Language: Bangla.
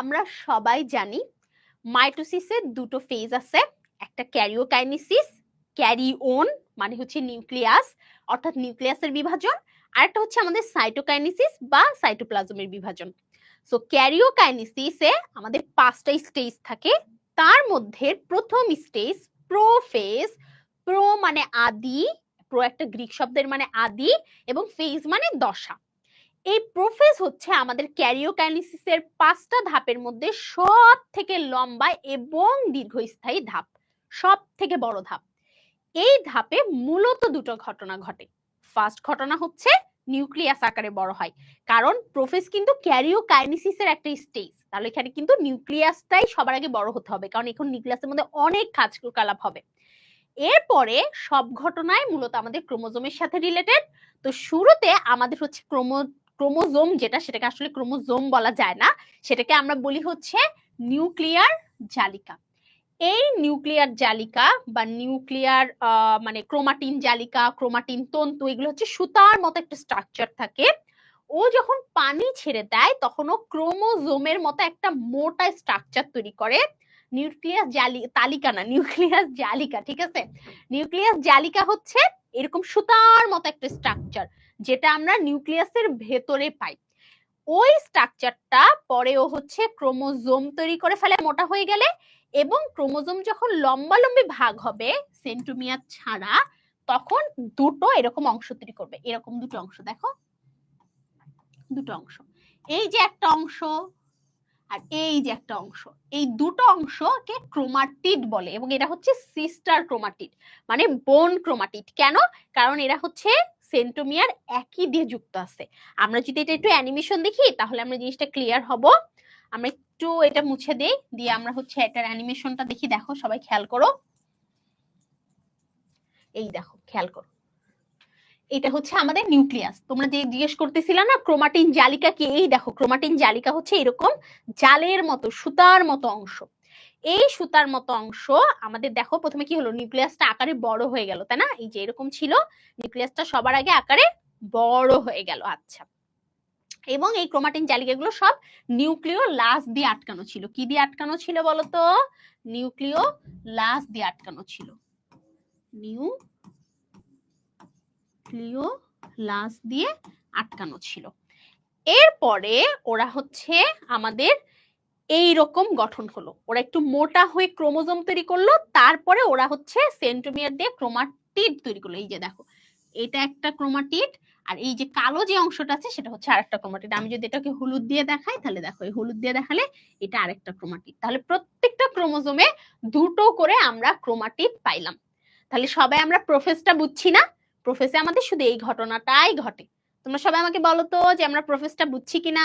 আমরা সবাই জানি মাইটোসিসের দুটো ফেজ আছে। একটা ক্যারিওকাইনেসিস, ক্যারিওন মানে হচ্ছে নিউক্লিয়াস, অর্থাৎ নিউক্লিয়াসের বিভাজন আর একটা হচ্ছে আমাদের সাইটোকাইনেসিস বা সাইটোপ্লাজমের বিভাজন। সো ক্যারিওকাইনেসিসে আমাদের পাঁচটা স্টেজ থাকে। তার মধ্যে প্রথম স্টেজ প্রোফেজ প্রো মানে আদি প্রো একটা গ্রিক শব্দের মানে আদি, এবং ফেজ মানে দশা। এই প্রোফেজ হচ্ছে আমাদের ক্যারিওকাইনেসিসের পাঁচটা ধাপের মধ্যে সব থেকে লম্বা এবং দীর্ঘস্থায়ী ধাপ সব থেকে বড় ধাপ। এই ধাপে মূলত দুটো ঘটনা ঘটে। ফার্স্ট ঘটনা হচ্ছে নিউক্লিয়াস আকারে বড় হয়, কারণ প্রোফেজ কিন্তু ক্যারিওকাইনেসিসের একটা স্টেজ তাহলে এখানে কিন্তু নিউক্লিয়াসটাই সবার আগে বড় হতে হবে, কারণ এখন নিউক্লিয়াসের মধ্যে অনেক কাজকলাপ হবে। এরপরে সব ঘটনায় মূলত আমাদের ক্রোমোজোমের সাথে রিলেটেড তো শুরুতে আমাদের হচ্ছে ক্রোমো ক্রোমোজোম যেটা, সেটাকে আসলে ক্রোমোজোম বলা যায় না, সেটাকে আমরা বলি হচ্ছে নিউক্লিয়ার জালিকা। এই নিউক্লিয়ার জালিকা বা নিউক্লিয়ার মানে ক্রোমাটিন জালিকা, ক্রোমাটিন তন্তু, এগুলো হচ্ছে সুতার মতো একটা স্ট্রাকচার থাকে। ও যখন পানি ছেড়ে দেয়, তখন ও ক্রোমোজোমের মতো একটা মোটা স্ট্রাকচার তৈরি করে। নিউক্লিয়াস জালি তালিকা না নিউক্লিয়াস জালিকা ঠিক আছে? নিউক্লিয়াস জালিকা হচ্ছে এরকম সুতার মতো একটা স্ট্রাকচার যেটা আমরা নিউক্লিয়াসের ভেতরে পাই। ওই স্ট্রাকচারটা পরেও হচ্ছে ক্রোমোজোম তৈরি করে ফেলে, মোটা হয়ে গেলে এবং ক্রোমোজোম যখন লম্বালম্বি ভাগ হবে সেন্টোমিয়ার ছাড়া, তখন দুটো এরকম অংশ তৈরি করবে। এরকম দুটো অংশ, দেখো। দুটো অংশ। এই যে একটা অংশ আর এই যে একটা অংশ, এই দুটো অংশকে ক্রোমাটিড বলে এবং এটা হচ্ছে সিস্টার ক্রোমাটিড মানে বোন ক্রোমাটিড। কেন? কারণ এরা হচ্ছে সেন্টোমিয়ার একই দিয়ে যুক্ত আছে। আমরা যদি এটা একটু অ্যানিমেশন দেখি, তাহলে আমরা জিনিসটা ক্লিয়ার হব। আমরা একটু এটা মুছে দেই, দিয়ে আমরা হচ্ছে এটার অ্যানিমেশনটা দেখি। দেখো, সবাই খেয়াল করো। এই দেখো, খেয়াল করো। এটা হচ্ছে আমাদের নিউক্লিয়াস। তোমরা যে জিজ্ঞেস করতেছিলে না, ক্রোমাটিন জালিকা কি? এই দেখো, ক্রোমাটিন জালিকা হচ্ছে এরকম জালের মতো, সুতার মতো অংশ। এই সুতার মতো অংশ আমাদের দেখো, প্রথমে কি হলো? নিউক্লিয়াসটা আকারে বড় হয়ে গেল, তাই না? এই যে এরকম ছিল, নিউক্লিয়াসটা সবার আগে আকারে বড় হয়ে গেল আচ্ছা। এবং এই ক্রোমাটিন জালিকাগুলো সব নিউক্লিয় লাস দিয়ে আটকানো ছিল। কি দিয়ে আটকানো ছিল বলতো? নিউক্লিয় লাস দিয়ে আটকানো ছিল। নিউ নিউক্লিয় লাস দিয়ে আটকানো ছিল। এরপরে ওরা হচ্ছে আমাদের এই রকম গঠন হলো। ওরা একটু মোটা হয়ে ক্রোমোজোম তৈরি করল, তারপরে ওরা হচ্ছে সেন্টোমিয়ার দিয়ে ক্রোমাটিড তৈরি করল। এই যে দেখো, এটা একটা ক্রোমাটিড আর এই যে কালো যে অংশটা আছে সেটা হচ্ছে আরেকটা ক্রোমাটিড। আমি যদি এটাকে হলুদ দিয়ে দেখাই, তাহলে দেখো, এই হলুদ দিয়ে দেখালে এটা আরেকটা ক্রোমাটিড। তাহলে প্রত্যেকটা ক্রোমোজোমে দুটো করে আমরা ক্রোমাটিড পাইলাম। তাহলে সবাই আমরা প্রফেসটা বুঝছি না? প্রফেসে আমাদের শুধু এই ঘটনাটাই ঘটে। তোমরা সবাই আমাকে বলো তো যে আমরা প্রফেসটা বুঝছি কিনা?